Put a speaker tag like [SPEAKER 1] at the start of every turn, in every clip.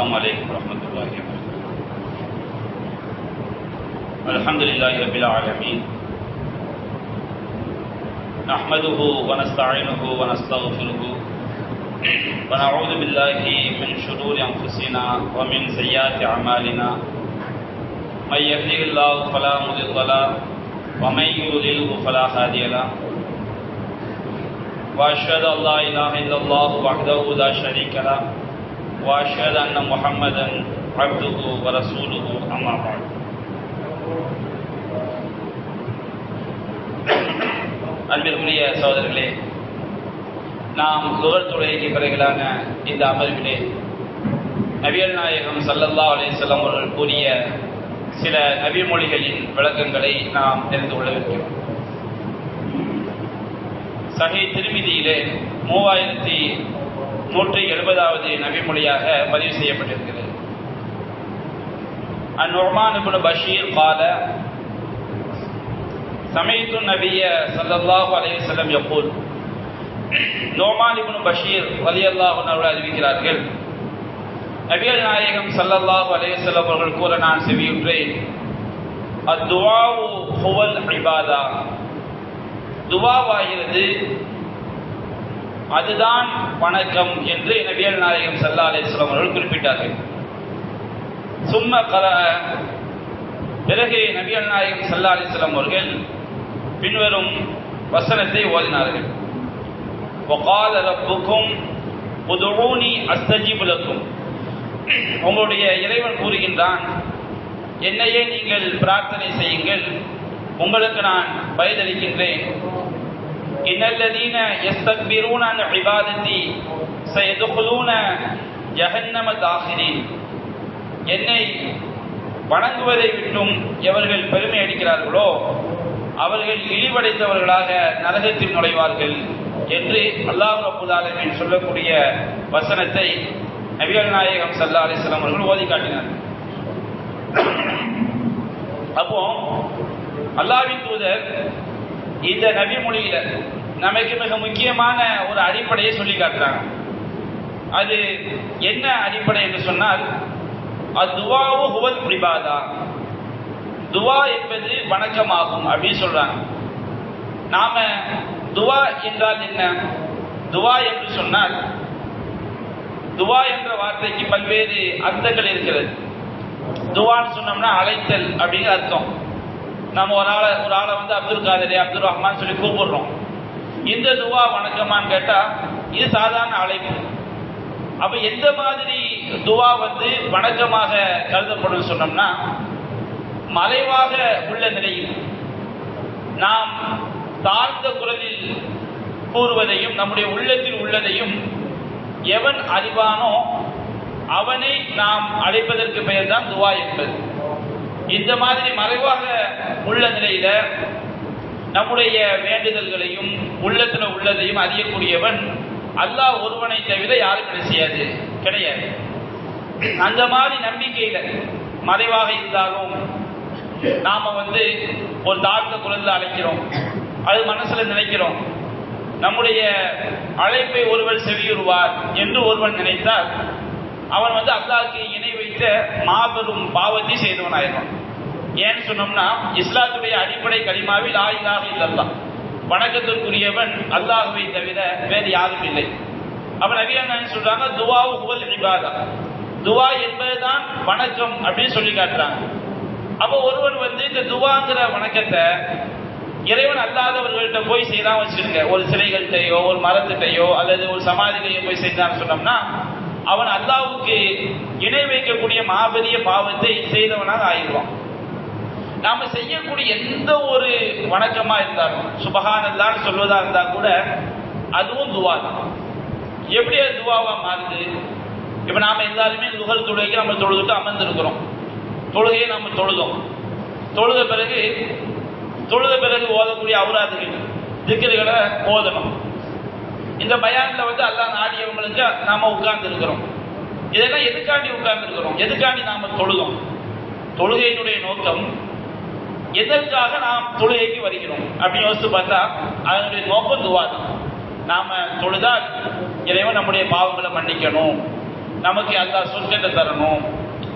[SPEAKER 1] السلام عليكم ورحمة الله وبركاته. الحمد لله رب العالمين. نحمده ونستعينه ونستغفره ونعوذ بالله من شرور أنفسنا ومن سيئات أعمالنا. من يهده الله فلا مضل له ومن يضلله فلا هادي له. واشهد ان لا اله الا الله وحده لا شريك له. واشهد ان محمدا عبده ورسوله اما بعد அன்பிற்குரிய சகோதரர்களே நாம் லுகர் தொழுகைக்கு பிறகுலான இந்த அமர்விலே நபியல் நாயகம் சல்லல்லா அலிசல்லாம் அவர்கள் கூறிய சில நபிமொழிகளின் விளக்கங்களை நாம் தெரிந்து கொள்ளவிருக்கிறோம் சஹி திருமிதியிலே மூவாயிரத்தி நூற்றி எழுபதாவது நபிமொழியாக பதிவு செய்யப்பட்டிருக்கிறது அந்நுர்மான் இப்னு பஷீர் قال سمعت النبي صلى الله عليه وسلم يقول நோமான் இப்னு பஷீர் ரலியல்லாஹு அன்ஹு அறிவிக்கிறார்கள் நபிகள் நாயகம் ஸல்லல்லாஹு அலைஹி வஸல்லம் அவர்கள் கூற நான் செவியுற்றேன் அத்துவாவு ஹுவல் இபாதா துவாவாகிறது அதுதான் வணக்கம் என்று நபியல் நாயகம் சல்லா அலிஸ்லாம் அவர்கள் குறிப்பிட்டார்கள் சும்ம கல பிறகு நபியல் நாயகம் சல்லா அலிஸ்லாம் அவர்கள் பின்வரும் வசனத்தை ஓதினார்கள் وقال ربكم ادعوني استجب لكم உங்களுடைய இறைவன் கூறுகின்றான் என்னையே நீங்கள் பிரார்த்தனை செய்யுங்கள் உங்களுக்கு நான் பதிலளிக்கின்றேன் இன்னல்லதீன யஸ்தக்பிரூன அன் இபாதத்தி சயதுகுலூன ஜஹன்னம தாஹிரீன் என்னை வணங்குவதை விட்டும் எவர்கள் பெருமை அடிக்கிறார்களோ அவர்கள் இழிவடைந்தவர்களாக நரகத்தில் நுழைவார்கள் என்று அல்லாஹ் ரபுல் சொல்லக்கூடிய வசனத்தை நபிகள் நாயகம் சல்லா அலிஸ்லாம் அவர்கள் ஓதி காட்டினார். அப்போ அல்லாவின் தூதர் இந்த நபி மொழியில நமக்கு மிக முக்கியமான ஒரு அடிப்படையை சொல்லி காட்டுறாங்க. அது என்ன அடிப்படை என்று சொன்னால் துவாவு ஹுவல் பிரிபாதா துவா என்பது வணக்கமாகும் அப்படின்னு சொல்றாங்க. நாம துவா என்றால் என்ன? துவா என்று சொன்னால் துவா என்ற வார்த்தைக்கு பல்வேறு அர்த்தங்கள் இருக்கிறது. துவான்னு சொன்னோம்னா அழைத்தல் அப்படிங்கிற அர்த்தம். நம்ம ஒரு ஆளை ஒரு ஆளை வந்து அப்துல் காதரி அப்துல் ரஹ்மான் சொல்லி கூப்பிடுறோம். இந்த துவா வணக்கமான்னு கேட்டா இது சாதாரண அழைப்பு. அப்ப எந்த மாதிரி துவா வந்து வணக்கமாக கருதப்படும் சொன்னோம்னா மறைவாக உள்ள நிலையில் நாம் தாழ்ந்த குரலில் கூறுவதையும் நம்முடைய உள்ளத்தில் உள்ளதையும் எவன் அறிவானோ அவனை நாம் அழைப்பதற்கு பெயர் தான் துவா என்பது. இந்த மாதிரி மறைவாக உள்ள நிலையில நம்முடைய வேண்டுதல்களையும் உள்ளத்துல உள்ளதையும் அறியக்கூடியவன் அல்லாஹ் ஒருவனை தவிர யாரும் என்ன செய்யாது. கிடையாது. அந்த மாதிரி நம்பிக்கையில மறைவாக இருந்தாலும் நாம வந்து ஒரு தாழ்ந்த குரல்ல அழைக்கிறோம். அது மனசுல நினைக்கிறோம். நம்முடைய அழைப்பை ஒருவர் செவியுறுவார் என்று ஒருவன் நினைத்தால் அவன் வந்து அல்லாவுக்கு இணை வைத்த மாபெரும் பாவத்தை செய்தவனாயிருவான் ஏன்னு சொன்னோம்னா இஸ்லாத்துடைய அடிப்படை கலிமாவில் ஆயிலாக இல்லல்லாம் வணக்கத்திற்குரியவன் அல்லாஹுவை தவிர வேறு யாரும் இல்லை. அப்ப நவீன சொல்றாங்க? துவாவு ஹுவல் இபாதா. துவா என்பதுதான் வணக்கம் அப்படின்னு சொல்லி காட்டுறாங்க. அப்போ ஒருவன் வந்து இந்த துவாங்கிற வணக்கத்தை இறைவன் அல்லாதவர்கள்ட்ட போய் செய்யலாம் வச்சிருங்க ஒரு சிலைகள்கிட்டயோ ஒரு மரத்துட்டையோ அல்லது ஒரு சமாதிகளையோ போய் செய்தான்னு சொன்னோம்னா அவன் அல்லாவுக்கு இணை வைக்கக்கூடிய மாபெரிய பாவத்தை செய்தவனாக ஆயிடுவான். நாம செய்யக்கூடிய எந்த ஒரு வணக்கமா இருந்தாலும் சுபகானல்லான்னு சொல்வதா இருந்தா கூட அதுவும் துவா தான். எப்படி அது துவாவா மாறுது? இப்ப நாம எல்லாருமே நுகர் தொழுகைக்கு நம்ம தொழுதுட்டு அமர்ந்திருக்கிறோம். தொழுகையை நம்ம தொழுதோம். தொழுத பிறகு தொழுத பிறகு ஓதக்கூடிய அவுராதுகள் திக்கர்களை ஓதணும். இந்த பயானில் வந்து அல்லா நாடியவங்களுக்கு நாம உட்கார்ந்து இருக்கிறோம் இதெல்லாம் எதுக்காண்டி உட்கார்ந்து இருக்கிறோம் எதுக்காண்டி நாம தொழுதோம்? தொழுகையினுடைய நோக்கம் எதற்காக நாம் தொழுகைக்கு வருகிறோம்? அப்படின்னு யோசித்து பார்த்தா அதனுடைய நோக்கம் துவா தான். நாம தொழுதால் இறைவன் நம்முடைய பாவங்களை மன்னிக்கணும். நமக்கு அல்லாஹ் சொர்க்கத்தை தரணும்.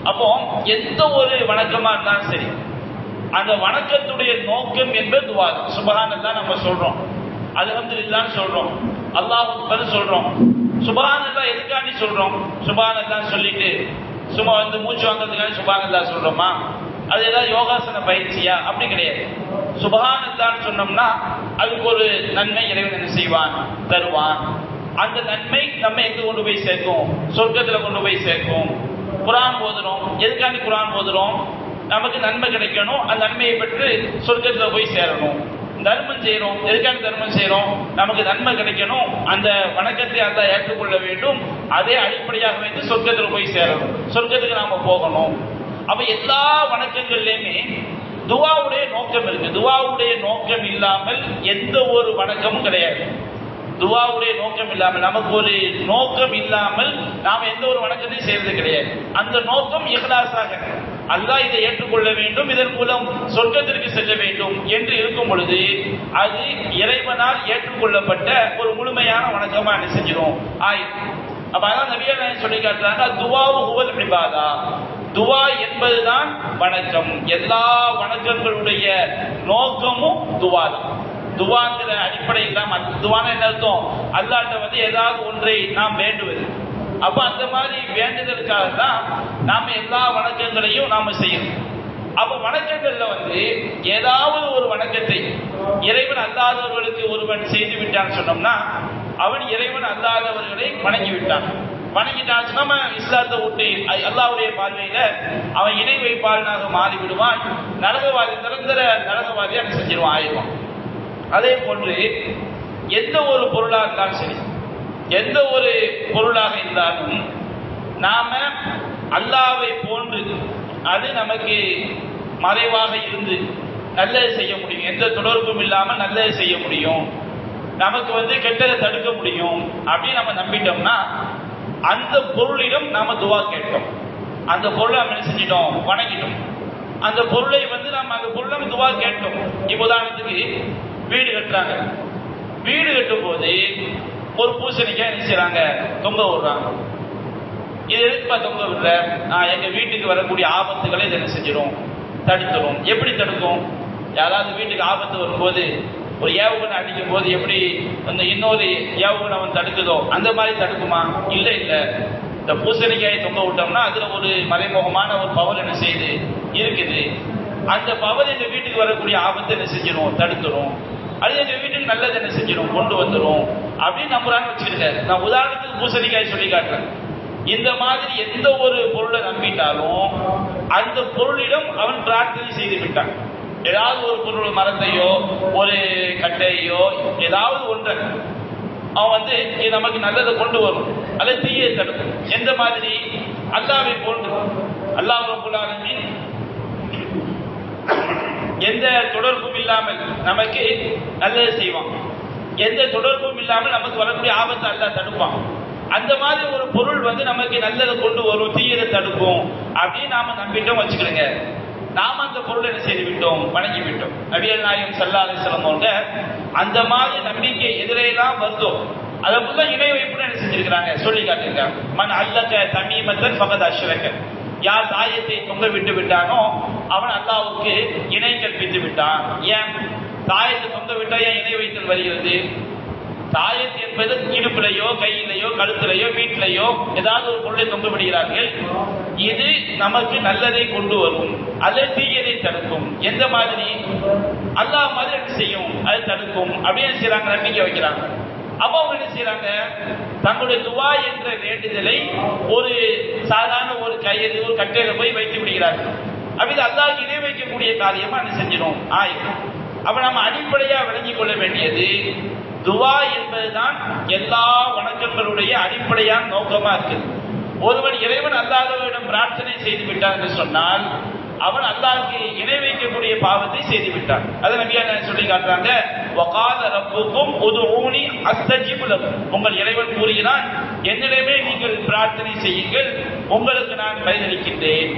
[SPEAKER 1] அப்போ எந்த ஒரு வணக்கமா இருந்தாலும் சரி அந்த வணக்கத்துடைய நோக்கம் என்பது துவா தான். நம்ம சொல்றோம். இதுதான் சொல்றோம். அல்லாஹ் சொல்றோம். சுபஹானல்லாஹ் எதுக்காண்டி சொல்றோம்? சுபஹானல்லாஹ் சொல்லிட்டு சும்மா வந்து மூச்சு வாங்குறதுக்காண்டி சுபஹானல்லாஹ் சொல்றோமா? அது ஏதாவது யோகாசன பயிற்சியா? அப்படி கிடையாது. சுபகானந்தான்னு சொன்னோம்னா அதுக்கு ஒரு நன்மை இறைவன் என்ன செய்வான்? தருவான். அந்த நன்மை நம்ம எங்க கொண்டு போய் சேர்க்கும்? சொர்க்கத்துல கொண்டு போய் சேர்க்கும். குரான் போதுறோம் எதுக்காண்டி குரான் போதுறோம் நமக்கு நன்மை கிடைக்கணும். அந்த நன்மையை பெற்று சொர்க்கத்துல போய் சேரணும். தர்மம் செய்யறோம் எதுக்காக தர்மம் செய்யறோம் நமக்கு நன்மை கிடைக்கணும். அந்த வணக்கத்தை அந்த ஏற்றுக்கொள்ள வேண்டும். அதே அடிப்படையாக வைத்து சொர்க்கத்துல போய் சேரணும். சொர்க்கத்துக்கு நாம போகணும். அப்ப எல்லா வணக்கங்கள்லயுமே துவாவுடைய நோக்கம் இருக்கு. துவாவுடைய நோக்கம் இல்லாமல் எந்த ஒரு வணக்கமும் கிடையாது. துவாவுடைய நோக்கம் இல்லாமல் நமக்கு ஒரு நோக்கம் இல்லாமல் நாம் எந்த ஒரு வணக்கத்தையும் செய்யறது கிடையாது. அந்த நோக்கம் இஹ்லாஸாக. அல்லாஹ் இதை ஏற்றுக்கொள்ள வேண்டும் இதன் மூலம் சொர்க்கத்திற்கு செல்ல வேண்டும் என்று இருக்கும் பொழுது அது இறைவனால் ஏற்றுக்கொள்ளப்பட்ட ஒரு முழுமையான வணக்கமா என்ன செஞ்சிடும் ஆயிரம். அப்ப அதான் நபியா சொல்லி காட்டுறாங்க துவாவு ஹுவல் இபாதா. துவா என்பதுதான் வணக்கம். எல்லா வணக்கங்களுடைய நோக்கமும் துவா தான் துவாங்கிற அடிப்படையில் தான் துவான என்ன அர்த்தம்? அல்லாட்ட வந்து ஏதாவது ஒன்றை நாம் வேண்டுவது. அப்ப அந்த மாதிரி வேண்டுதலுக்காக தான் நாம எல்லா வணக்கங்களையும் நாம செய்யணும். அப்ப வணக்கங்கள்ல வந்து ஏதாவது ஒரு வணக்கத்தை இறைவன் அல்லாதவர்களுக்கு ஒருவன் செய்து விட்டான்னு சொன்னோம்னா அவன் இறைவன் அல்லாதவர்களை வணங்கி விட்டான். வணங்கிட்டான் நம்ம இஸ்லாத்தை விட்டு அல்லாவுடைய பார்வையில அவன் இணை வைப்பாளனாக மாறிவிடுவான். நரகவாதி நிரந்தர நரகவாதி அவன் செஞ்சிருவான்? ஆயிடுவான். அதே போன்று எந்த ஒரு பொருளாக இருந்தாலும் சரி எந்த ஒரு பொருளாக இருந்தாலும் நாம அல்லாவை போன்று அது நமக்கு மறைவாக இருந்து நல்லது செய்ய முடியும். எந்த தொடர்பும் இல்லாமல் நல்லது செய்ய முடியும். நமக்கு வந்து கெட்டதை தடுக்க முடியும் அப்படின்னு நம்ம நம்பிட்டோம்னா அந்த பொருளிடம் நாம துவா கேட்டோம். அந்த பொருளை நம்ம என்ன செஞ்சிட்டோம்? வணங்கிட்டோம். அந்த பொருளை வந்து நம்ம அந்த பொருளை நம்ம துவா கேட்டோம். இப்போ உதாரணத்துக்கு வீடு கட்டுறாங்க. வீடு கட்டும் போது ஒரு பூசணிக்காய் என்ன செய்யறாங்க தொங்க விடுறாங்க. இது எதுக்குப்பா தொங்க விடுற? நான் எங்க வீட்டுக்கு வரக்கூடிய ஆபத்துகளை இதை என்ன செஞ்சிடும்? தடுத்துடும் எப்படி தடுக்கும்? யாராவது வீட்டுக்கு ஆபத்து வரும்போது ஒரு ஏவுகணை அடிக்கும் போது எப்படி அந்த இன்னொரு ஏவுகணை அவன் தடுக்குதோ அந்த மாதிரி தடுக்குமா? இல்லை இல்லை இந்த பூசணிக்காயை தொங்க விட்டோம்னா அதில் ஒரு மறைமுகமான ஒரு பவர் என்ன செய்யுது இருக்குது. அந்த பவர் இந்த வீட்டுக்கு வரக்கூடிய ஆபத்தை என்ன செஞ்சிடும் தடுத்துடும் அது எங்கள் வீட்டுக்கு நல்லது என்ன செஞ்சிடும் கொண்டு வந்துடும் அப்படின்னு நம்புறான்னு வச்சுக்கிட்டு நான் உதாரணத்துக்கு பூசணிக்காய் சொல்லி காட்டுறேன். இந்த மாதிரி எந்த ஒரு பொருளை நம்பிட்டாலும் அந்த பொருளிடம் அவன் பிரார்த்தனை செய்து விட்டான். ஏதாவது ஒரு பொருள் மரத்தையோ ஒரு கட்டையோ ஏதாவது ஒன்றை அவன் வந்து இது நமக்கு நல்லதை கொண்டு வரும். அதை தீயை தடுக்கும். எந்த மாதிரி? அல்லாவை போன்று. அல்லாஹ் ரபுல் எந்த தொடர்பும் இல்லாமல் நமக்கு நல்லது செய்வான். எந்த தொடர்பும் இல்லாமல் நமக்கு வரக்கூடிய ஆபத்தை அல்லா தடுப்பான். அந்த மாதிரி ஒரு பொருள் வந்து நமக்கு நல்லதை கொண்டு வரும் தீயதை தடுக்கும் அப்படின்னு நாம நம்பிட்டோம் வச்சுக்கிறோங்க நாம் அந்த பொருளை என்ன செய்து விட்டோம் வணங்கி விட்டோம் நபிகள் நாயகம் சல்லா அலிஸ்லாம் அவங்க அந்த மாதிரி நம்பிக்கை எதிரெல்லாம் வருதோ? அதை புள்ள இணை வைப்புன்னு என்ன செஞ்சிருக்கிறாங்க? சொல்லி காட்டியிருக்காங்க. மண் அல்லக்க தமிமத்தன் பகத் அஷ்ரக்க. யார் தாயத்தை தொங்க விட்டு விட்டானோ அவன் அல்லாவுக்கு இணை கற்பித்து விட்டான். ஏன்? தாயத்தை தொங்க விட்டா ஏன் இணை வைத்தல் வருகிறது? தாயத்து என்பது இடுப்பிலையோ கையிலையோ கழுத்திலையோ வீட்டிலையோ ஏதாவது ஒரு பொருளை தொங்க விடுகிறார்கள். இது நமக்கு நல்லதை கொண்டு வரும். அல்ல தீயதை தடுக்கும். எந்த மாதிரி? அல்லாஹ் மாதிரி செய்யும்? அது தடுக்கும். அப்படின்னு செய்யறாங்க செய்றாங்க நம்பிக்கை வைக்கிறாங்க. அப்போ அவங்க என்ன செய்றாங்க? தங்களுடைய துவா என்ற வேண்டுதலை ஒரு சாதாரண ஒரு கையெழு ஒரு கட்டையில போய் வைத்து விடுகிறார்கள். அப்ப இது அல்லாஹ் இணை வைக்கக்கூடிய காரியமா என்ன செஞ்சிடும்? ஆயிடும். அப்ப நம்ம அடிப்படையா விளங்கிக் கொள்ள வேண்டியது துவா என்பதுதான் எல்லா வணக்கங்களுடைய அடிப்படையான நோக்கமா இருக்குது ஒருவன் இறைவன் அல்லாதவரிடம் பிரார்த்தனை செய்து விட்டான் என்று சொன்னால் அவன் அல்லாஹ்க்கு இணை வைக்கக்கூடிய பாவத்தை செய்து விட்டான். அதை நபியா சொல்லி காட்டுறாங்க? வகால ரப்புக்கும் உதுஊனி அஸ்தஜிபு லக்கும் உங்கள் இறைவன் கூறுகிறான் என்னிடமே நீங்கள் பிரார்த்தனை செய்யுங்கள் உங்களுக்கு நான் பதிலளிக்கின்றேன்.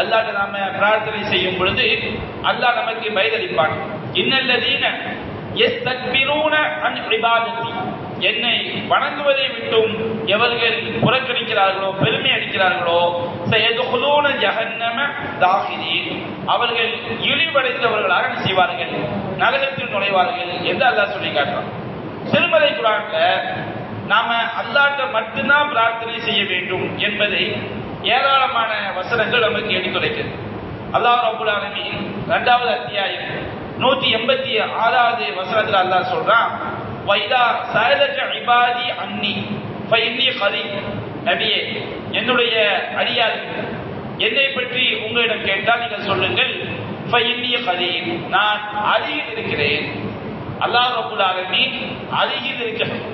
[SPEAKER 1] அல்லாஹ் நாம பிரார்த்தனை செய்யும் பொழுது அல்லாஹ் நமக்கு பதிலளிப்பான். இன்னல்லதீன என்னை வணங்குவதை விட்டும் எவர்கள் புறக்கணிக்கிறார்களோ பெருமை அடிக்கிறார்களோ அவர்கள் இழிவடைந்தவர்களாக செய்வார்கள்? நரகத்தில் நுழைவார்கள் என்று அல்லாஹ் சொல்லி காட்டுறான். திருமலை குரான்ல நாம அல்லாட்ட மட்டும்தான் பிரார்த்தனை செய்ய வேண்டும் என்பதை ஏராளமான வசனங்கள் நமக்கு எடுத்துரைக்கிறது. அல்லாஹ் ரபுல் ஆலமி இரண்டாவது அத்தியாயம் நூத்தி எண்பத்தி ஆறாவது வசனத்துல அல்லாஹ் சொல்றான் வைதா சயலக இபாதி அன்னி ஃபைன்னி கரீப் நபியே என்னுடைய அடியார்கள் என்னை பற்றி உங்களிடம் கேட்டால் நீங்கள் சொல்லுங்கள் ஃபைன்னி கரீப் நான் அருகில் இருக்கிறேன். அல்லாஹ் ரபுல் ஆலமீன் அருகில் இருக்கிறேன்.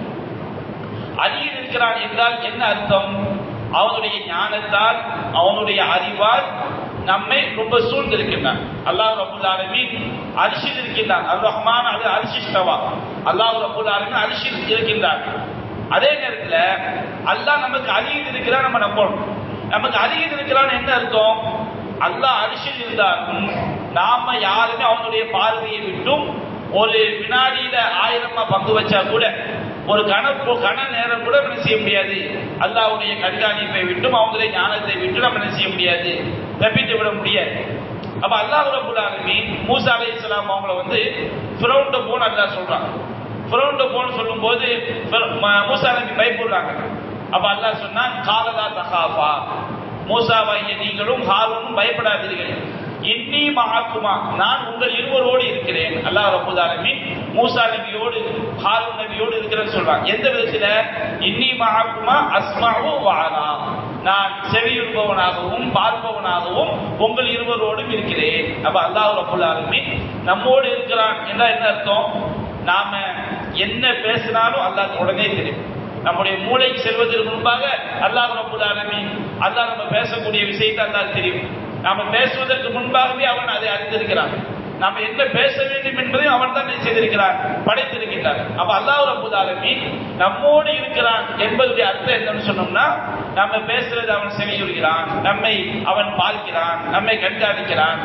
[SPEAKER 1] அருகில் இருக்கிறான் என்றால் என்ன அர்த்தம்? அவனுடைய ஞானத்தால் அவனுடைய அறிவால் நம்மை ரொம்ப சூழ்ந்திருக்கின்றான். அல்லாஹ் ரபுல் ஆலமின் அரிசில் இருக்கின்றான் அல் ரஹ்மான் அது அரிசிஷ்டவா அல்லாஹ் ரபுல் ஆலமின் அரிசில் இருக்கின்றார் அதே நேரத்தில் அல்லாஹ் நமக்கு அருகில் இருக்கிறான் நம்ம நம்பணும் நமக்கு அருகில் இருக்கிறான்னு என்ன அர்த்தம்? அல்லாஹ் அரிசில் இருந்தாலும் நாம யாருமே அவனுடைய பார்வையை விட்டும் ஒரு வினாடியில ஆயிரமா பங்கு வச்சா கூட ஒரு கண கண நேரம் கூட என்ன செய்ய முடியாது? அல்லாவுடைய கண்காணிப்பை விட்டும் அவங்களுடைய ஞானத்தை விட்டு நம்ம என்ன செய்ய முடியாது? தப்பித்து விட முடியாது. அப்ப அல்லாஹ் ரபுல் ஆலமீன் மூசா அலை இஸ்லாம் அவங்கள வந்து ஃபிரௌண்ட போன் அல்லாஹ் சொல்றான். ஃபிரௌண்ட போன் சொல்லும் போது மூசா அலமி பயப்படுறாங்க. அப்ப அல்லாஹ் சொன்னா காலதா தகாஃபா மூசாவாகிய நீங்களும் ஹாரூனும் பயப்படாதீர்கள். இன்னி மகாக்குமா நான் உங்கள் இருவரோடு இருக்கிறேன். அல்லாஹ் ரபுல் ஆலமீன் மூசா நபியோடு ஹாரூன் நபியோடு இருக்கிறேன்னு சொல்றாங்க எந்த விதத்துல? இன்னி மகாக்குமா அஸ்மாவும் வாரா நான் செவியுறுபவனாகவும் பார்ப்பவனாகவும் உங்கள் இருவரோடும் இருக்கிறேன். அப்ப அல்லாஹ் ரபுல் நம்மோடு இருக்கிறான். என்றால் என்ன அர்த்தம்? நாம என்ன பேசினாலும் அல்லாஹ் உடனே தெரியும். நம்முடைய மூளைக்கு செல்வதற்கு முன்பாக அல்லாஹ் ரபுல் ஆலமீன் அல்லாஹ் நம்ம பேசக்கூடிய விஷயத்தை அல்லாஹ் தெரியும். நாம பேசுவதற்கு முன்பாகவே அவன் அதை அறிந்திருக்கிறான். நாம என்ன பேச வேண்டும் என்பதையும் அவன் தான் செய்திருக்கிறான் படைத்திருக்கின்றார் அப்ப அல்லாஹ் ரபுல் ஆலமீன் நம்மோடு இருக்கிறான் என்பதுடைய அர்த்தம் என்னன்னு சொன்னோம்னா நம்ம பேசுறது அவன் செவியுறுகிறான் நம்மை அவன் பார்க்கிறான் நம்மை கண்காணிக்கிறான்.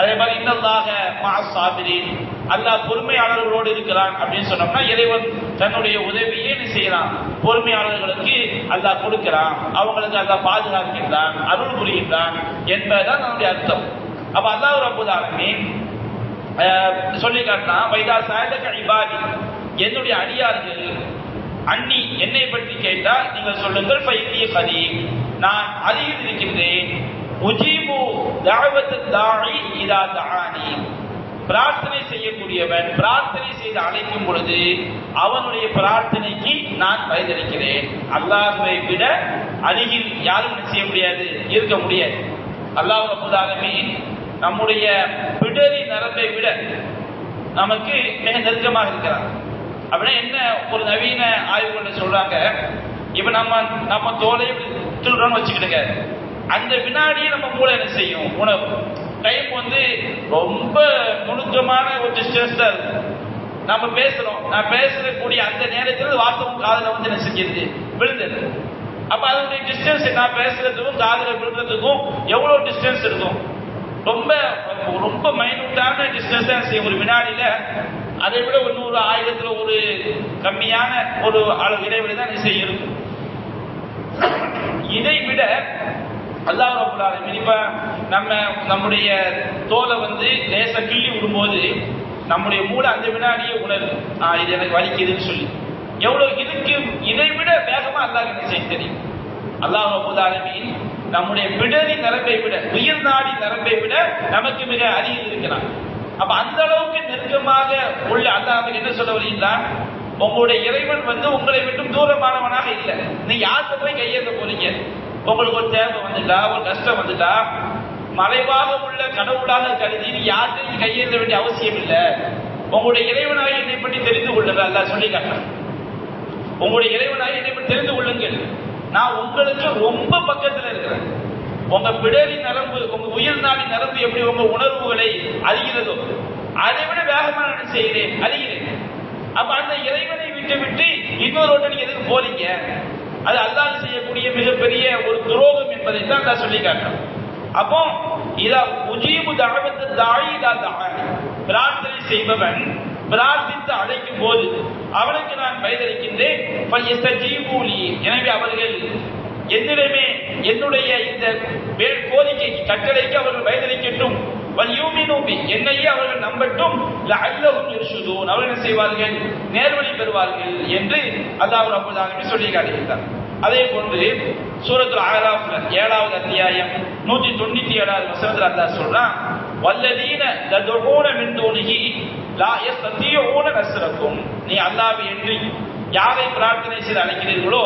[SPEAKER 1] அதே மாதிரி இன்னதாக மாசாபிரின் அல்லாஹ் பொறுமையாளர்களோடு இருக்கிறான் அப்படின்னு சொன்னோம்னா இறைவன் தன்னுடைய உதவியை என்ன செய்யறான் பொறுமையாளர்களுக்கு அல்லாஹ் கொடுக்கிறான். அவங்களுக்கு அல்லாஹ் பாதுகாக்கின்றான் அருள் புரிகின்றான் என்பதுதான் நம்முடைய அர்த்தம். அப்ப அல்லாஹ் ஒரு ஆலமீன் சொல்லி காட்டினா வைதா சாயதக இபாதி. என்னுடைய அடியார்கள் அண்ணி என்னை பற்றி கேட்டால் நீங்கள் சொல்லுங்கள் பைத்திய கதி. நான் அருகில் இருக்கின்றேன். உஜீபு தாவத்து தாழி இதா தானி பிரார்த்தனை செய்யக்கூடியவன் பிரார்த்தனை செய்து அழைக்கும் பொழுது அவனுடைய பிரார்த்தனைக்கு நான் பயனளிக்கிறேன் அல்லாஹுவை விட அருகில் யாரும் செய்ய முடியாது இருக்க முடியாது. அல்லாஹ் ரபுதாலமே நம்முடைய பிடரி நரம்பை விட நமக்கு மிக நெருக்கமாக இருக்கிறார் அப்படின்னா என்ன ஒரு நவீன ஆய்வுகள் சொல்றாங்க. இப்ப நம்ம நம்ம தோலை திருடுறோம்னு வச்சுக்கிடுங்க. அந்த வினாடியே நம்ம மூளை என்ன செய்யும்? உணவு. டைம் வந்து ரொம்ப நுணுக்கமான ஒரு டிஸ்டன்ஸ் தான் நம்ம பேசுறோம். நான் பேசக்கூடிய அந்த நேரத்தில் வார்த்தை காதல வந்து என்ன செஞ்சிருது? விழுந்தது. அப்ப அதனுடைய டிஸ்டன்ஸ் நான் பேசுறதுக்கும் காதல விழுறதுக்கும் எவ்வளவு டிஸ்டன்ஸ் இருக்கும்? ரொம்ப ரொம்ப மைனூட்டான டிஸ்டன்ஸ் தான் செய்யும். ஒரு வினாடியில அதை விட ஒரு நூறு ஆயிரத்துல ஒரு கம்மியான ஒரு அளவு இடைவெளி தான் இசை இருக்கும் இதை விட அல்லாஹ் ரபுல் இப்ப நம்ம நம்முடைய தோலை வந்து லேச கிள்ளி விடும்போது நம்முடைய மூளை அந்த வினாடியே உணர்வு ஆ இது எனக்கு வலிக்குதுன்னு சொல்லி. எவ்வளவு இதுக்கு இதை விட வேகமா அல்லாஹ் என்ன செய்ய தெரியும். அல்லாஹ் ரபுல் நம்முடைய பிடரி நரம்பை விட உயிர் நாடி நரம்பை விட நமக்கு மிக அருகில் இருக்கிறான். அப்ப அந்த அளவுக்கு நெருக்கமாக உள்ள அல்லாஹ் என்ன சொல்ல வரீங்களா உங்களுடைய இறைவன் வந்து உங்களை விட்டும் தூரமானவனாக இல்லை. நீ யார்கிட்ட போய் கையேற்ற போறீங்க. உங்களுக்கு ஒரு தேவை வந்துட்டா ஒரு கஷ்டம் வந்துட்டா மறைவாக உள்ள கடவுளாக கருதி நீ யார்கிட்ட கையேற்ற வேண்டிய அவசியம் இல்லை. உங்களுடைய இறைவனாக என்னை பற்றி தெரிந்து கொள்ளுங்கள் அல்ல சொல்லி காட்டுறேன் உங்களுடைய இறைவனாக என்னை பற்றி தெரிந்து கொள்ளுங்கள். நான் உங்களுக்கு ரொம்ப பக்கத்தில் இருக்கிறேன். உங்க பிடரி நரம்பு உங்க உயிர் நாடி நரம்பு எப்படி உங்க உணர்வுகளை அறிகிறதோ அதை விட வேகமாக நான் செய்கிறேன்? அறிகிறேன். அப்ப அந்த இறைவனை விட்டு விட்டு இன்னொரு நீங்க எதுக்கு போறீங்க? அது அல்லாஹ் செய்யக்கூடிய மிகப்பெரிய ஒரு துரோகம் என்பதை தான் நான் சொல்லி காட்டுறேன். அப்போ இதா உஜீபு தகவத்து தாய் இதா தாய் பிரார்த்தனை செய்பவன் பிரார்த்தித்து அழைக்கும் போது அவனுக்கு நான் பயதளிக்கின்றேன் எனவே அவர்கள் என்னிடமே என்னுடைய இந்த மேல் கோரிக்கை கட்டளைக்கு அவர்கள் பயனளிக்கட்டும். என்னையே அவர்கள் நம்பட்டும். அவர்கள் என்ன செய்வார்கள்? நேர்வழி பெறுவார்கள் என்று அல்லாஹ் ரப்பல் ஆலமீன் சொல்லி காட்டுகிறார் அதே போன்று சூரத்துல் அஹ்ராஃப்ல ஏழாவது அத்தியாயம் நூத்தி தொண்ணூத்தி ஏழாவது வசனத்தில் அல்லா சொல்றான் வல்லதீன ததுஊன மின் தூனிஹி லா யஸ்தீஊன நஸ்ரக்கும் நீ அல்லாவை என்று யாரை பிரார்த்தனை செய்து அழைக்கிறீர்களோ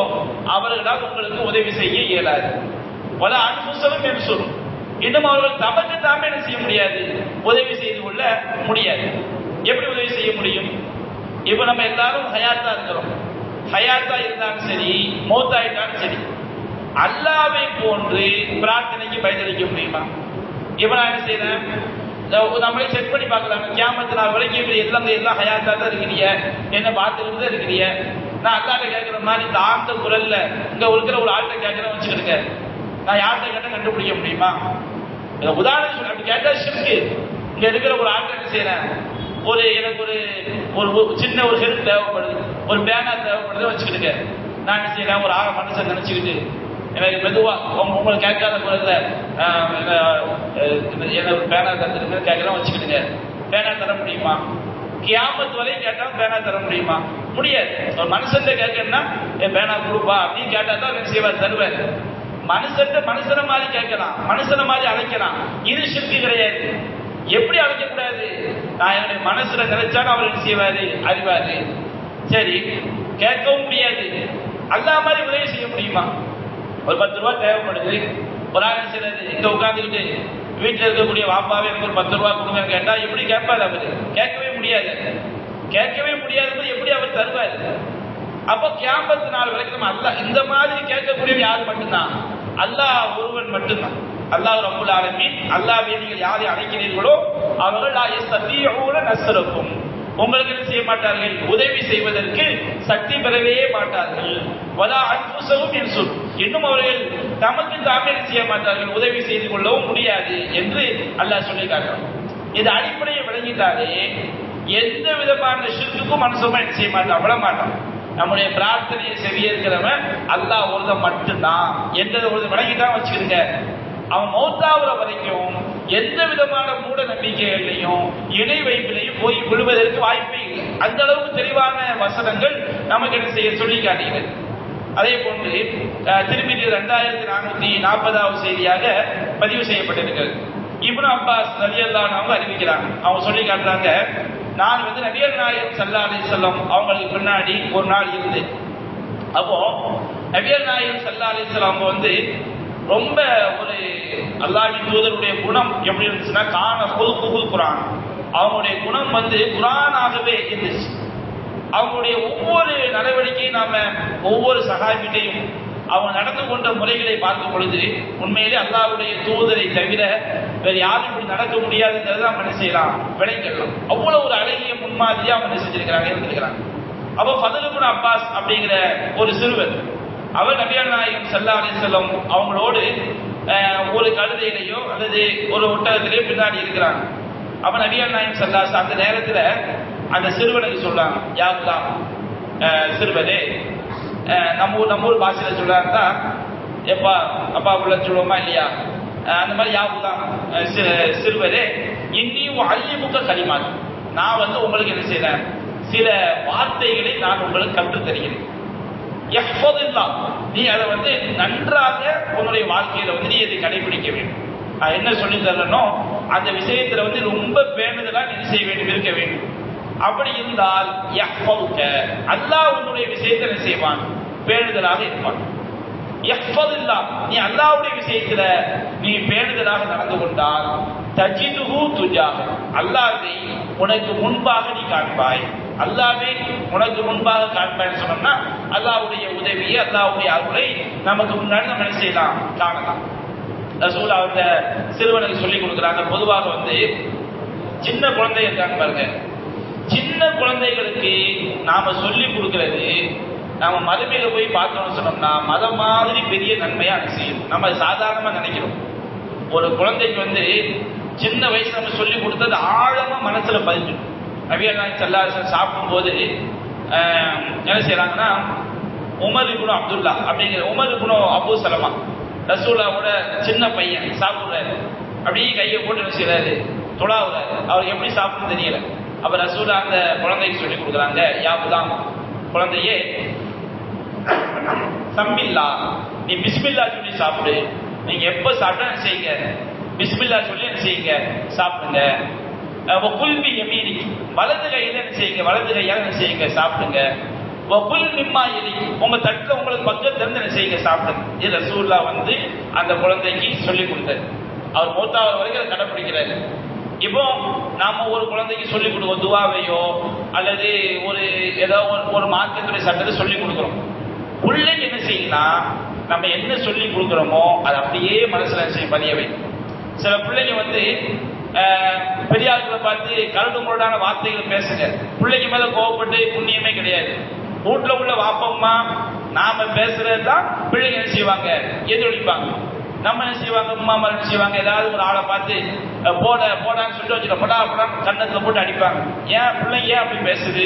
[SPEAKER 1] அவர்களால் உங்களுக்கு உதவி செய்ய இயலாது. பல அன்புசலும் என்று சொல்லும். இன்னும் அவர்கள் தமக்கு தாமே என்ன செய்ய முடியாது? உதவி செய்து கொள்ள முடியாது. எப்படி உதவி செய்ய முடியும்? இப்ப நம்ம எல்லாரும் ஹயாத்தா இருக்கிறோம். ஹயாத்தா இருந்தாலும் சரி மௌத்தாயிட்டாலும் சரி அல்லாவை போன்று பிரார்த்தனைக்கு பயனளிக்க முடியுமா? இப்ப நான் என்ன செய்யறேன் நம்மளே செக் பண்ணி பார்க்கலாம். கியாமத்து நான் வரைக்கும் இப்படி எல்லாம் எல்லாம் ஹயாத்தாக தான் இருக்கிறீங்க? என்ன பார்த்துக்கிட்டு தான் இருக்கிறீங்க? நான் அல்லாட்ட கேட்குற மாதிரி தாழ்ந்த குரல்ல இங்கே இருக்கிற ஒரு ஆள்கிட்ட கேட்குறேன் வச்சுக்கிடுங்க நான் யார்கிட்ட கேட்டால் கண்டுபிடிக்க முடியுமா? இதை உதாரணம் சொல்ல. அப்படி கேட்டால் ஷிர்கு இங்கே இருக்கிற ஒரு ஆள்கிட்ட என்ன ஒரு எனக்கு ஒரு ஒரு சின்ன ஒரு ஹெல்ப் தேவைப்படுது. ஒரு பேனர் தேவைப்படுது. வச்சுக்கிடுங்க. நான் என்ன செய்யறேன்? ஒரு ஆக மனுஷன் நினச்சிக்கிட்டு எனக்கு மெதுவா உங்க உங்களை கேட்காத குரல்ல என்ன ஒரு பேனா தந்துருங்க கேட்கலாம் வச்சுக்கிடுங்க. பேனா தர முடியுமா? கியாமத்து வரையும் கேட்டா பேனா தர முடியுமா? முடியாது. ஒரு மனுஷன் கேட்கணும்னா என் பேனா கொடுப்பா அப்படின்னு கேட்டா தான் என்ன செய்வார் தருவார் மனுஷன் மனுஷனை மாதிரி கேட்கலாம் மனுஷனை மாதிரி அழைக்கலாம். இது சிற்பி கிடையாது. எப்படி அழைக்கக்கூடாது? நான் என்னுடைய மனசுல நினைச்சாலும் அவர் என்ன செய்வாரு? அறிவாரு. சரி கேட்கவும் முடியாது. அல்லா மாதிரி உதவி செய்ய முடியுமா? ஒரு பத்து ரூபா தேவைப்படுது. ஒரு ஆள் சிலது இங்க உட்காந்துக்கிட்டு வீட்டில் இருக்கக்கூடிய வாப்பாவே எனக்கு ஒரு பத்து ரூபா கொடுங்க. கேட்டா எப்படி கேட்பார் அவர்? கேட்கவே முடியாது. கேட்கவே முடியாதது எப்படி அவர் தருவார்? அப்போ கேம்பஸ் நாள் வரைக்கும் நம்ம அல்ல இந்த மாதிரி கேட்கக்கூடிய யார் மட்டும்தான்? அல்லாஹ் ஒருவன் மட்டும்தான். அல்லாஹ் ரப்புல் ஆலமீன் அல்லாஹ்வை நீங்கள் யாரை அழைக்கிறீர்களோ அவர்கள் சத்தியோட யஸ்தீஊன உங்களுக்கு என்ன செய்ய மாட்டார்கள்? உதவி செய்வதற்கு சக்தி பெறவே மாட்டார்கள். வலா அன்புசவும் என்று சொல் இன்னும் அவர்கள் தமக்கு தாமே செய்ய மாட்டார்கள் உதவி செய்து கொள்ளவும் முடியாது என்று அல்லாஹ் சொல்லி காட்டுறான் இது அடிப்படையை விளங்கிட்டாலே எந்த விதமான ஷிர்க்குக்கும் மனசுமா செய்ய மாட்டான் விட மாட்டான். நம்முடைய பிரார்த்தனையை செவியிருக்கிறவன் அல்லாஹ் ஒருதம் மட்டும்தான் எந்த ஒரு விளங்கிட்டான் வச்சுக்கிருங்க அவன் மௌத்தாவுற வரைக்கும் எந்த விதமான மூட நம்பிக்கைகளையும் இணை வைப்பிலையும் போய் விழுவதற்கு வாய்ப்பே இல்லை. அந்த அளவுக்கு தெளிவான வசனங்கள் நமக்கு என்ன செய்ய சொல்லி காட்டுகிறது அதே போன்று திருமதி ரெண்டாயிரத்தி நானூத்தி நாற்பதாவது செய்தியாக பதிவு செய்யப்பட்டிருக்கிறது. இப்னு அப்பாஸ் ரலியல்லாஹு அவங்க அறிவிக்கிறாங்க. அவங்க சொல்லி காட்டுறாங்க நான் வந்து நபியல் நாயகம் சல்லா அலிசல்லம் அவங்களுக்கு பின்னாடி ஒரு நாள் இருந்து. அப்போ நபியல் நாயகம் சல்லா அலிசல்லம் வந்து ரொம்ப ஒரு அல்லாவின் தூதருடைய குணம் எப்படி இருந்துச்சுன்னா காண பொது புகுல் குரான் அவங்களுடைய குணம் வந்து குரானாகவே இருந்துச்சு. அவங்களுடைய ஒவ்வொரு நடவடிக்கையும் நாம ஒவ்வொரு சகாபிட்டையும் அவங்க நடந்து கொண்ட முறைகளை பார்க்கும் பொழுது உண்மையிலே அல்லாவுடைய தூதரை தவிர வேற யாரும் இப்படி நடக்க முடியாதுங்கிறத நம்ம என்ன செய்யலாம்? விளைஞ்சிடலாம் அவ்வளவு ஒரு அழகிய முன்மாதிரியா அவங்க என்ன செஞ்சிருக்கிறாங்க? இருந்திருக்கிறாங்க. அப்போ ஃபதலுபுன் அப்பாஸ் அப்படிங்கிற ஒரு சிறுவர் அவர் நபியா நாயகம் சல்லா அலிசல்லம் அவங்களோடு ஒரு கழுதையிலையோ அல்லது ஒரு ஒட்டகத்திலேயோ பின்னாடி இருக்கிறாங்க. அப்ப நபியா நாயகம் சல்லாஸ் அந்த நேரத்துல அந்த சிறுவனுக்கு சொல்றாங்க யாருதான் சிறுவனே நம்ம ஊர் நம்ம ஊர் பாஷையில் சொல்றாருன்னா எப்பா அப்பா உள்ள சொல்லுவோமா இல்லையா? அந்த மாதிரி யாவுதான் சிறுவரே இன்னியும் அள்ளிமுக களிமான். நான் வந்து உங்களுக்கு என்ன செய்யறேன் சில வார்த்தைகளை நான் உங்களுக்கு கற்று தருகிறேன். யஹ்ஃபதுல்லா. நீ அதை வந்து நன்றாக உன்னுடைய வாழ்க்கையில வந்து நீ இதை கடைபிடிக்க வேண்டும். என்ன சொல்லி தரணும் அந்த விஷயத்துல வந்து ரொம்ப பேணுதலா நீ செய்ய வேண்டும்? இருக்க வேண்டும். அப்படி இருந்தால் யஹ்ஃபதுக. அல்லாஹ் உன்னுடைய விஷயத்தை என்ன செய்வான். பேணுதலாக இருப்பான். நீ அல்லாவுடைய விஷயத்துல நீ பேணுதலாக நடந்து கொண்டால் தஜிதுஹு துஜாக அல்லாஹ்வை உனக்கு முன்பாக நீ காண்பாய். அல்லாவே உனக்கு முன்பாக காண்பாய்ன்னு சொன்னோம்னா அல்லாஹ்வுடைய உதவியை அல்லாவுடைய அருளை நமக்கு முன்னாடி நம்ம என்ன செய்யலாம்? காணலாம். ரசூல் அவங்க சிறுவனுக்கு சொல்லி கொடுக்குறாங்க. பொதுவாக வந்து சின்ன குழந்தை இருக்காங்க பாருங்க. சின்ன குழந்தைகளுக்கு நாம சொல்லி கொடுக்கறது நாம மதுமையில போய் பார்த்தோம்னு சொன்னோம்னா மதம் மாதிரி பெரிய நன்மையா அது செய்யும். நம்ம சாதாரணமா நினைக்கிறோம். ஒரு குழந்தைக்கு வந்து சின்ன வயசுல நம்ம சொல்லி கொடுத்தது ஆழமா மனசுல பதிஞ்சிடும். நவீன சல்லாஹ் சாப்பிடும்போது போது என்ன செய்யறாங்கன்னா உமர் குணம் அப்துல்லா அப்படிங்கிற உமர் இப்னு அபு சலமா ரசூலாவோட சின்ன பையன் சாப்பிடுறாரு. அப்படியே கையை போட்டு என்ன செய்றாரு? தொழாவுறாரு. அவர் எப்படி சாப்பிடுன்னு தெரியல. அப்ப ரசூலா அந்த குழந்தைக்கு சொல்லி கொடுக்குறாங்க யாபுதான் குழந்தையே சம்மில்லா நீ பிஸ்மில்லா சொல்லி சாப்பிடு. நீங்க எப்ப சாப்பிட்டா என்ன செய்யுங்க? பிஸ்மில்லா சொல்லி என்ன செய்யுங்க? சாப்பிடுங்க. குல்பி எமீனி வலது கையில என்ன செய்யுங்க? வலது கையால என்ன செய்யுங்க? சாப்பிடுங்க. வகுல் நிம்மா எலி உங்க தட்டுல உங்களுக்கு பக்கம் இருந்து என்ன செய்யுங்க? சாப்பிடுங்க. இது ரசூல்லா வந்து அந்த குழந்தைக்கு சொல்லி கொடுத்தாரு அவர் மூத்தாவது வரைக்கும் அதை கடைப்பிடிக்கிறாரு இப்போ நாம ஒரு குழந்தைக்கு சொல்லிக் கொடுக்கோம் துவாவையோ அல்லது ஒரு ஏதோ ஒரு ஒரு மார்க்கத்துடைய சட்டத்தை சொல்லிக் கொடுக்குறோம் பிள்ளைங்க என்ன செய்யலாம் நம்ம என்ன சொல்லி கொடுக்குறோமோ அதை அப்படியே மனசுல செய்ய செய்யும்? பதிய வைக்கும். சில பிள்ளைங்க வந்து பெரியார்களை பார்த்து கரடு முரடான வார்த்தைகள் பேசுங்க. பிள்ளைங்க மேல கோவப்பட்டு புண்ணியமே கிடையாது. வீட்டுல உள்ள வாப்பம்மா நாம பேசுறது தான் பிள்ளைங்க என்ன செய்வாங்க? எதிரொலிப்பாங்க. நம்ம என்ன செய்வாங்க? அம்மா அம்மா என்ன செய்வாங்க? ஏதாவது ஒரு ஆளை பார்த்து போட போடான்னு சொல்லிட்டு வச்சுக்க போடா போடான்னு கண்ணத்துல போட்டு அடிப்பாங்க. ஏன் பிள்ளைங்க ஏன் அப்படி பேசுது?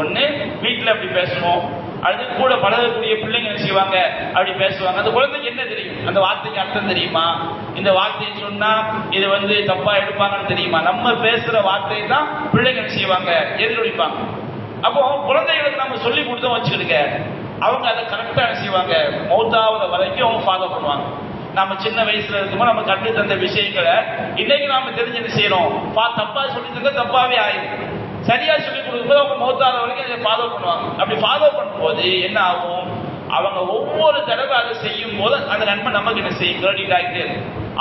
[SPEAKER 1] ஒண்ணு வீட்டுல அப்படி பேசுவோம். அது கூட பழகக்கூடிய பிள்ளைங்க என்ன செய்வாங்க? அப்படி பேசுவாங்க. அந்த குழந்தைக்கு என்ன தெரியும்? அந்த வார்த்தைக்கு அர்த்தம் தெரியுமா? இந்த வார்த்தையை சொன்னா இது வந்து தப்பா எடுப்பாங்கன்னு தெரியுமா? நம்ம பேசுற வார்த்தையை தான் பிள்ளைங்க என்ன செய்வாங்க? எதிரொலிப்பாங்க. அப்போ குழந்தைகளுக்கு நம்ம சொல்லி கொடுத்தோம் வச்சுக்கிடுங்க. அவங்க அதை கரெக்டா என்ன செய்வாங்க? மௌத்தாவது வரைக்கும் அவங்க ஃபாலோ பண்ணுவாங்க. நம்ம சின்ன வயசுல இருக்கும்போது நம்ம கற்று தந்த விஷயங்களை இன்னைக்கு நாம தெரிஞ்சு என்ன செய்யறோம். பா தப்பா சொல்லி தந்தா தப்பாவே ஆயிடும். சரியா சொல்லி கொடுக்கும்போது அவங்க மௌத்தாத வரைக்கும் அதை ஃபாலோ பண்ணுவாங்க. அப்படி ஃபாலோ பண்ணும்போது என்ன ஆகும்? அவங்க ஒவ்வொரு தடவை அதை செய்யும் போது அந்த நன்மை நமக்கு என்ன செய்யும். கிரெடிட் ஆகிட்டே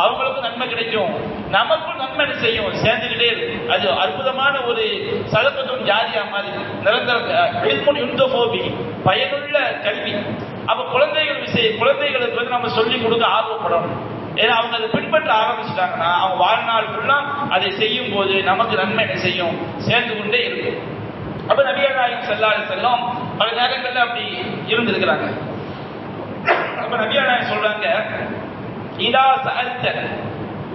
[SPEAKER 1] அவங்களுக்கும் நன்மை கிடைக்கும். நமக்கும் நன்மை என்ன செய்யும். சேர்ந்துக்கிட்டே இருக்கு. அது அற்புதமான ஒரு சதப்பத்தும் ஜாதியா மாதிரி நிரந்தர பயனுள்ள கல்வி. அப்ப குழந்தைகள் விஷயம் குழந்தைகளுக்கு வந்து நம்ம சொல்லி கொடுக்க ஆர்வப்படணும். ஏன்னா அவங்க அதை பின்பற்ற ஆரம்பிச்சிட்டாங்கன்னா அவங்க வாழ்நாள் ஃபுல்லா அதை செய்யும் போது நமக்கு நன்மை என்ன செய்யும்? சேர்ந்து கொண்டே இருக்கும். அப்ப நபியா நாயகம் செல்லாத செல்லும் பல நேரங்கள்ல அப்படி இருந்திருக்கிறாங்க. அப்ப நபியா நாயகம் சொல்றாங்க இதா சஅல்த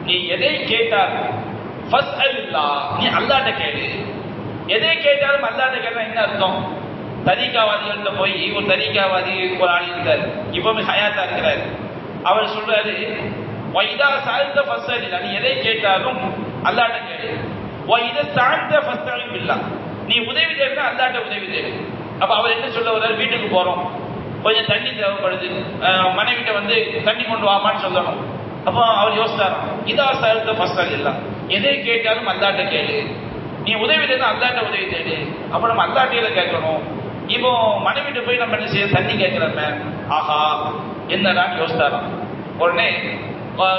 [SPEAKER 1] நீ எதை கேட்டாலும் ஃபஸ்அலில்லா நீ அல்லாஹ்ட்ட கேளு. எதை கேட்டாலும் அல்லாஹ்ட்ட கேட்டா என்ன அர்த்தம்? தரிகாவாதிகள்ட்ட போய் ஒரு தரிகாவாதி ஒரு ஆள் இருக்கார். இப்பவுமே ஹயாத்தா இருக்கிறார். அவர் சொல்றாரு வைதா சாழ்ந்த ஃபஸ்அலில்லா நீ எதை கேட்டாலும் அல்லாட்ட கேளு. வைத சாழ்ந்த ஃபஸ்அலில் இல்லா நீ உதவி தேவைன்னா அல்லாட்ட உதவி தேடு. அப்ப அவர் என்ன சொல்ல வர்றாரு? வீட்டுக்கு போறோம். கொஞ்சம் தண்ணி தேவைப்படுது. மனைவிட்ட வந்து தண்ணி கொண்டு வாமான்னு சொல்லணும். அப்போ அவர் யோசித்தாராம் இதா சார்ந்த ஃபஸ்ட் இல்ல. எதை கேட்டாலும் அல்லாட்ட கேளு. நீ உதவி தேவை அல்லாட்ட உதவி தேடு. அப்போ நம்ம அல்லாட்டையில கேட்கணும். இப்போ மனைவிட்டு போய் நம்ம என்ன செய்ய தண்ணி கேட்கிறோமே ஆஹா என்னடா யோசித்தாராம். உடனே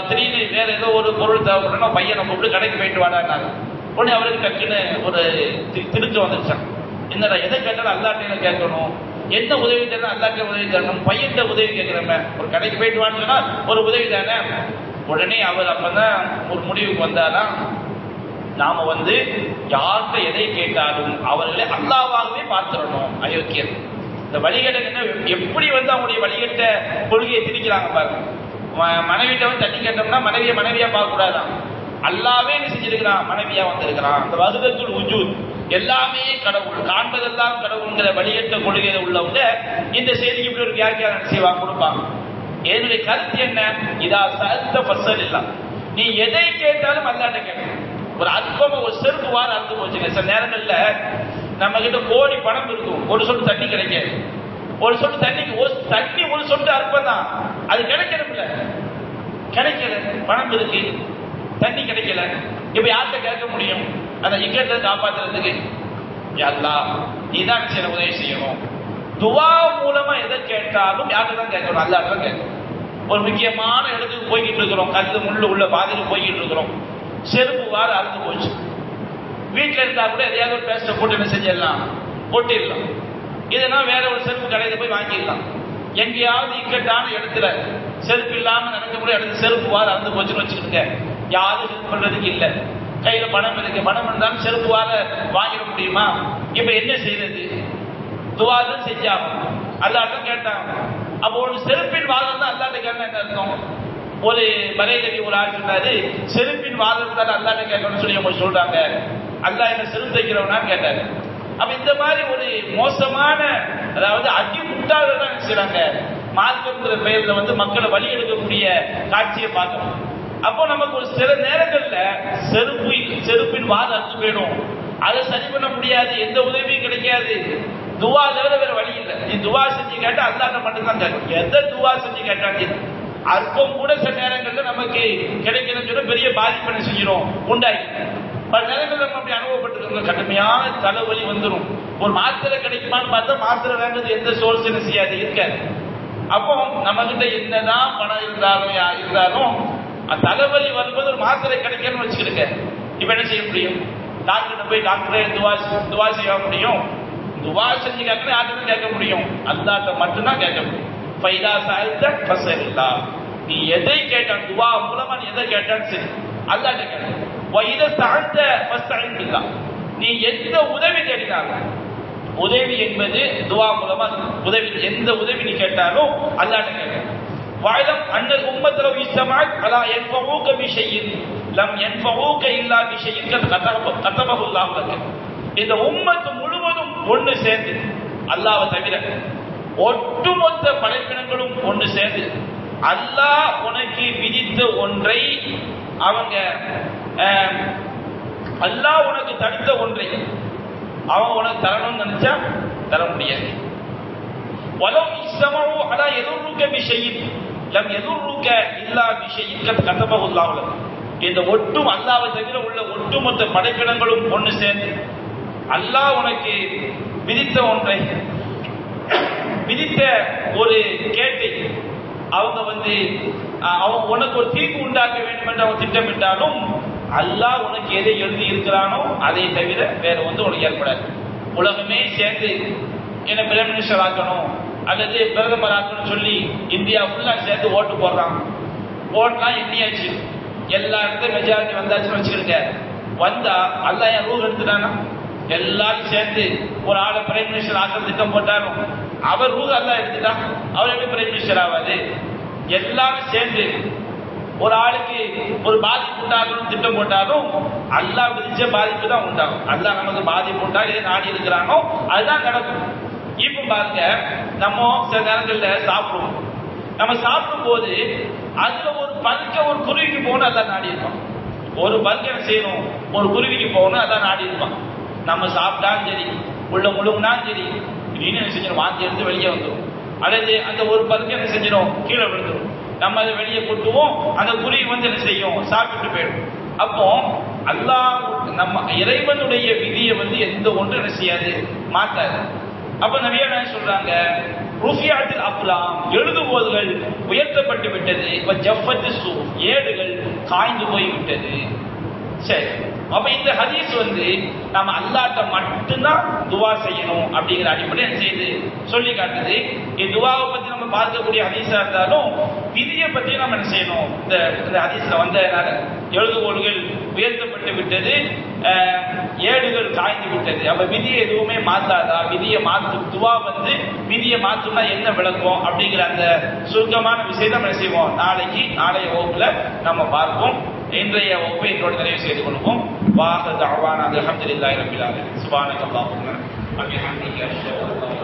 [SPEAKER 1] திடீர்னு வேற ஏதோ ஒரு பொருள் தேவைப்படுனா பையனை கூப்பிட்டு கடைக்கு போயிட்டு வாடான்னாங்க. உடனே அவருக்கு டக்குன்னு ஒரு தி- வந்துருச்சான் என்னடா எதை கேட்டாலும் அல்லாட்டையில கேட்கணும். என்ன உதவி தேடணும் அல்லாட்டையும் உதவி தரணும் பையன்கிட்ட உதவி கேட்கிறோமே. ஒரு கடைக்கு போயிட்டு வான்னு ஒரு உதவி தானே. உடனே அவர் அப்பதான் ஒரு முடிவுக்கு வந்தாராம். நாம வந்து யாருக்கு எதை கேட்டாலும் அவர்களை அல்லாவாகவே பார்த்துடணும். அயோக்கியர். இந்த வழிகட்ட என்ன? எப்படி வந்து அவங்களுடைய வழிகட்ட கொள்கையை திணிக்கிறாங்க பாருங்க. ம- மனைவிட்ட வந்து தண்ணி கேட்டோம்னா மனைவியை மனைவியா பார்க்க கூடாதான் அல்லாவே என்ன செஞ்சிருக்கிறான்? மனைவியா வந்திருக்கிறான். அந்த வகுதத்துள் உஜூத். எல்லாமே கடவுள். காண்பதெல்லாம் கடவுள்ங்கிற வழிகட்ட கொள்கையில உள்ளவங்க இந்த செய்திக்கு இப்படி ஒரு வியாக்கியானம் செய்வாங்க? கொடுப்பாங்க. என்னுடைய கருத்து என்ன? இதா சத்த பசல் இல்ல நீ எதை கேட்டாலும் அல்லாட்ட கேட்கணும். ஒரு அற்பமா ஒரு செருப்பு வார அறுத்து போச்சுங்க சில நேரங்கள்ல நம்ம கிட்ட கோடி பணம் இருக்கும். ஒரு சொட்டு தண்ணி கிடைக்காது ஒரு சொட்டு தண்ணிக்கு ஒரு தண்ணி ஒரு சொட்டு அற்பம் தான். அது கிடைக்கணும்ல. கிடைக்கல. பணம் இருக்கு. தண்ணி கிடைக்கல. இப்ப யார்கிட்ட கேட்க முடியும்? அந்த இக்கத்தை காப்பாத்துறதுக்கு. அல்லா நீ தான் சில உதவி செய்யணும். துவா மூலமா எதை கேட்டாலும் யார்கிட்ட தான் கேட்கணும்? அல்லாட்ட தான் கேட்கணும். ஒரு முக்கியமான இடத்துக்கு போய்கிட்டு இருக்கிறோம். கல்லு முள்ளு உள்ள பாதையில் போய்கிட்டு இருக்கிறோம். செருப்பு வார அறுந்து போச்சு. வீட்டில் இருந்தால் கூட எதையாவது ஒரு பேஸ்ட்டை போட்டு என்ன செஞ்சிடலாம்? போட்டிடலாம் இதனா வேற ஒரு செருப்பு கடையில் போய் வாங்கிடலாம். எங்கேயாவது இக்கட்டான இடத்துல செருப்பு இல்லாமல் நடக்க கூட இடத்துல செருப்பு வார அறுந்து போச்சுன்னு வச்சுக்கிட்டுங்க யாரும் ஹெல்ப் பண்ணுறதுக்கு இல்லை. கையில் பணம் இருக்கு. பணம் இருந்தாலும் செருப்பு வார வாங்கிட முடியுமா? இப்போ என்ன செய்யறது துவாதான் செஞ்சாகும் அல்லாட்டும் கேட்டாங்க. அப்போ ஒரு செருப்பின் வாதம் தான் அல்லாட்ட கேட்டேன் என்ன அர்த்தம்? ஒரு பரையலவி ஒரு ஆள் சொன்னாரு செருப்பின் வாதம் தான் அல்லாட்ட கேட்கணும்னு சொல்லி அவங்க சொல்றாங்க. அல்லா என்ன செருப்பு வைக்கிறவனான்னு கேட்டாரு. அப்ப இந்த மாதிரி ஒரு மோசமான அதாவது அதி முட்டாள்கள் தான் செய்யறாங்க மார்க்கம்ங்கிற பெயர்ல வந்து மக்களை வழி எடுக்கக்கூடிய காட்சியை பார்க்கணும் அப்போ நமக்கு ஒரு சில நேரங்கள்ல செருப்பு செருப்பின் வாத அறுத்து போயிடும். அதை சரி பண்ண முடியாது எந்த உதவியும் கிடைக்காது. துவா தவிர வேற வழி இல்லை. நீ துவா செஞ்சு கேட்டா அல்லாட்ட மட்டும்தான் கேட்கும். எந்த துவா செஞ்சு கேட்டாங்க அற்பம் கூட சில நேரங்களில் நமக்கு கிடைக்கணும்னு சொல்ல பெரிய பாதிப்பு என்ன செஞ்சிடும் உண்டாகி. பல நேரங்கள் நம்ம அப்படி அனுபவப்பட்டிருக்கோம் கடுமையான தலைவலி வந்துடும் ஒரு மாத்திரை கிடைக்குமான்னு பார்த்தா மாத்திரை வேண்டது எந்த சோர்ஸ் என்ன செய்யாது இருக்காது அப்போ நம்ம கிட்ட என்னதான் பணம் இருந்தாலும் இருந்தாலும் அந்த தலைவலி வரும்போது ஒரு மாத்திரை கிடைக்கணும்னு வச்சுக்கிடுங்க. இப்ப என்ன செய்ய முடியும்? டாக்டர் போய் டாக்டரே துவா துவா செய்ய முடியும்? துவா செஞ்சு கேட்கணும் யார்கிட்ட கேட்க முடியும். அல்லாட்ட மட்டும்தான் கேட்க முடியும். ஃபைதா சாய்த்த ஃபசல்லா நீ எதை கேட்டான்? துவா மூலமா நீ எதை கேட்டாலும் சரி. அல்லாஹ் கேட்க வைத சாழ்ந்த ஃபஸ்ட் பில்லா நீ எந்த உதவி தேடினாலும் உதவி என்பது துவா மூலமா உதவி எந்த உதவி நீ கேட்டாலும் அல்லாட்ட கேட்க வாயிலம் அண்ணல் உம்மத்தில் இஸ்லமாக் அலா என்பவூக்க விஷயின் லம் என்பவூக்க இல்லா விஷயின் கத்தபகுல்லாஹ் இந்த உம்மத்து முழுவதும் ஒன்று சேர்ந்து அல்லாஹ்வை தவிர ஒட்டுமொத்த படைப்பினங்களும் ஒன்று சேர்ந்து அல்லாஹ் உனக்கு விதித்த ஒன்றை அவங்க அல்லாஹ் உனக்கு தடுத்த ஒன்றை அவன் உனக்கு தரணும்னு நினைச்சா தர முடியாது. வலம் இஸ்லமோ அலா எதிர்க்க விஷயம் லம் எதிர்க்க இல்லா விஷயம் கத்தபகுல்லாவில் இந்த ஒட்டும் அல்லாவை தவிர உள்ள ஒட்டுமொத்த படைப்பிடங்களும் ஒன்று சேர்ந்து அல்லாஹ் உனக்கு விதித்த ஒன்றை விதித்த ஒரு கேட்டை அவங்க வந்து அவங்க உனக்கு ஒரு தீர்ப்பு உண்டாக்க வேண்டும் என்று அவன் திட்டமிட்டாலும் அல்லாஹ் உனக்கு எதை எழுதி இருக்கிறானோ அதை தவிர வேற வந்து உனக்கு ஏற்படாது. உலகமே சேர்ந்து என்ன பிரைம் மினிஸ்டர் ஆக்கணும் அல்லது பிரதமர் ஆக்கணும் சொல்லி இந்தியா ஃபுல்லாக சேர்ந்து ஓட்டு போடுறான். ஓட்டுலாம் எண்ணியாச்சு. எல்லா இடத்துல மெஜாரிட்டி வந்தாச்சுன்னு வச்சுக்கிடுங்க வந்தா அல்லா என் ரூல் எடுத்துட்டானா? எல்லாரும் சேர்ந்து ஒரு ஆளை பிரைம் மினிஸ்டர் ஆக்கிற திட்டம் போட்டாலும் அவர் ரூ அல்லாஹ் எடுத்துட்டா அவர் எப்படி பிரைம் மினிஸ்டர் ஆவாது எல்லாரும் சேர்ந்து ஒரு ஆளுக்கு ஒரு பாதிப்பு உண்டாகணும் திட்டம் போட்டாலும் அல்லாஹ் விதிச்ச பாதிப்பு தான் உண்டாகும். அல்லா நமக்கு பாதிப்பு உண்டாக ஏன் நாடி இருக்கிறானோ? அதுதான் நடக்கும். இப்போ பாருங்க நம்ம சில நேரங்களில் சாப்பிடுவோம். நம்ம சாப்பிடும் போது அதுல ஒரு பல்க ஒரு குருவிக்கு போகணும் அதான் நாடி இருப்பான். ஒரு பல்க செய்யணும்? ஒரு குருவிக்கு போகணும் அதான் நாடி இருப்பான். நம்ம சாப்பிட்டாலும் சரி உள்ள முழுங்கினாலும் சரி திடீர்னு என்ன செஞ்சிடும் வாந்தி எடுத்து வெளியே வந்துடும் அல்லது அந்த ஒரு பருக்கு என்ன செஞ்சிடும் கீழே விழுந்துடும் நம்ம அதை வெளியே கொட்டுவோம். அந்த குருவி வந்து என்ன செய்யும்? சாப்பிட்டு போயிடும். அப்போ அல்லாஹ் நம்ம இறைவனுடைய விதியை வந்து எந்த ஒன்றும் என்ன செய்யாது? மாற்றாது அப்ப நிறைய என்ன சொல்றாங்க? ருஃபியாத்தில் அப்லாம் எழுதுபோதுகள் உயர்த்தப்பட்டு விட்டது இப்ப ஜஃபத்து சூ ஏடுகள் காய்ந்து போய் விட்டது சரி. அப்ப இந்த ஹதீஸ் வந்து நம்ம அல்லாட்ட மட்டும்தான் துவா செய்யணும் அப்படிங்கிற அடிப்படையில் செய்து சொல்லி காட்டுது. இந்த துவாவை பத்தி நம்ம பார்க்கக்கூடிய ஹதீஸா இருந்தாலும் விதியை பத்தி நம்ம என்ன செய்யணும்? இந்த இந்த ஹதீஸ்ல வந்ததுனால எழுதுகோள்கள் உயர்த்தப்பட்டு விட்டது ஏடுகள் காய்ந்து விட்டது. அப்ப விதியை எதுவுமே மாத்தாதா? விதியை மாத்து துவா வந்து விதியை மாத்தும்னா என்ன விளக்கம் அப்படிங்கிற அந்த சுருக்கமான விஷயத்தை நம்ம என்ன செய்வோம்? நாளைக்கு நாளைய வகுப்புல நம்ம பார்ப்போம். இன்றைய வகுப்பை இதோடு நிறைவு செய்து கொள்வோம். வாஹ தஅவானா அல்ஹம்துலில்லாஹி ரப்பில் ஆலமீன். சுப்ஹானக அல்லாஹும்ம வபிஹம்திக அஷ்ஹது